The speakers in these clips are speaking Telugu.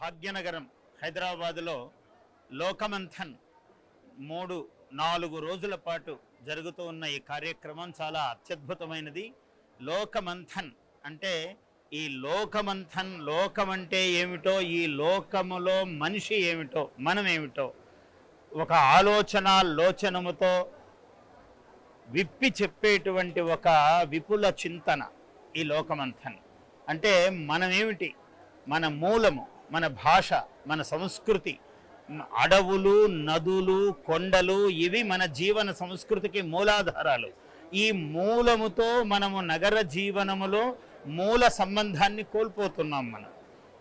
భాగ్యనగరం హైదరాబాదులో లోకమంథన్ మూడు నాలుగు రోజుల పాటు జరుగుతూ ఉన్న ఈ కార్యక్రమం చాలా అత్యద్భుతమైనది. లోకమంథన్ అంటే ఈ లోకమంథన్ లోకం అంటే ఏమిటో ఈ లోకములో మనిషి ఏమిటో మనం ఏమిటో ఒక ఆలోచన లోచనముతో విప్పి చెప్పేటువంటి ఒక విపుల చింతన ఈ లోకమంథన్. అంటే మనమేమిటి? మన మూలము. మన భాష మన సంస్కృతి అడవులు నదులు కొండలు ఇవి మన జీవన సంస్కృతికి మూలాధారాలు. ఈ మూలముతో మనము నగర జీవనములో మూల సంబంధాన్ని కోల్పోతున్నాం మనం.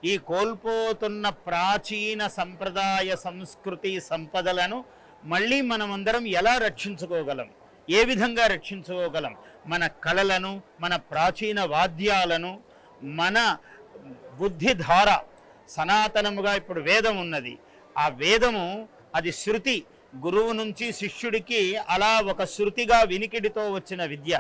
ఈ కోల్పోతున్న ప్రాచీన సంప్రదాయ సంస్కృతి సంపదలను మళ్ళీ మనమందరం ఎలా రక్షించుకోగలం? ఏ విధంగా రక్షించుకోగలం? మన కళలను మన ప్రాచీన వాద్యాలను మన బుద్ధిధార సనాతనముగా ఇప్పుడు వేదం ఉన్నది. ఆ వేదము అది శృతి. గురువు నుంచి శిష్యుడికి అలా ఒక శృతిగా వినికిడితో వచ్చిన విద్య.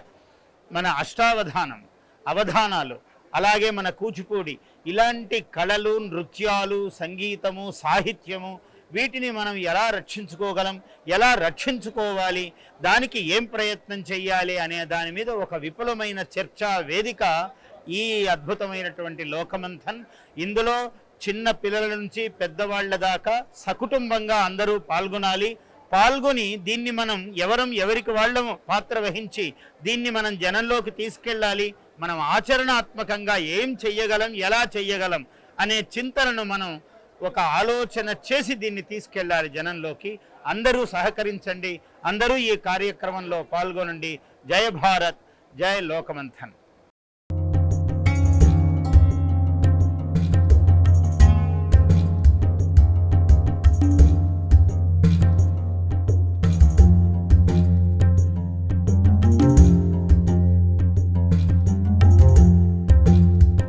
మన అష్టావధానం అవధానాలు అలాగే మన కూచిపూడి. ఇలాంటి కళలు నృత్యాలు సంగీతము సాహిత్యము వీటిని మనం ఎలా రక్షించుకోగలం ఎలా రక్షించుకోవాలి దానికి ఏం ప్రయత్నం చేయాలి అనే దాని మీద ఒక విపులమైన చర్చా వేదిక ఈ అద్భుతమైనటువంటి లోకమంథన్. ఇందులో చిన్న పిల్లల నుంచి పెద్దవాళ్ళ దాకా సకుటుంబంగా అందరూ పాల్గొనాలి. పాల్గొని దీన్ని మనం ఎవరం ఎవరికి వాళ్ళం పాత్ర వహించి దీన్ని మనం జనంలోకి తీసుకెళ్ళాలి. మనం ఆచరణాత్మకంగా ఏం చెయ్యగలం ఎలా చెయ్యగలం అనే చింతనను మనం ఒక ఆలోచన చేసి దీన్ని తీసుకెళ్ళాలి జనంలోకి. అందరూ సహకరించండి. అందరూ ఈ కార్యక్రమంలో పాల్గొనండి. జయ భారత్. జయ లోకమంథన్.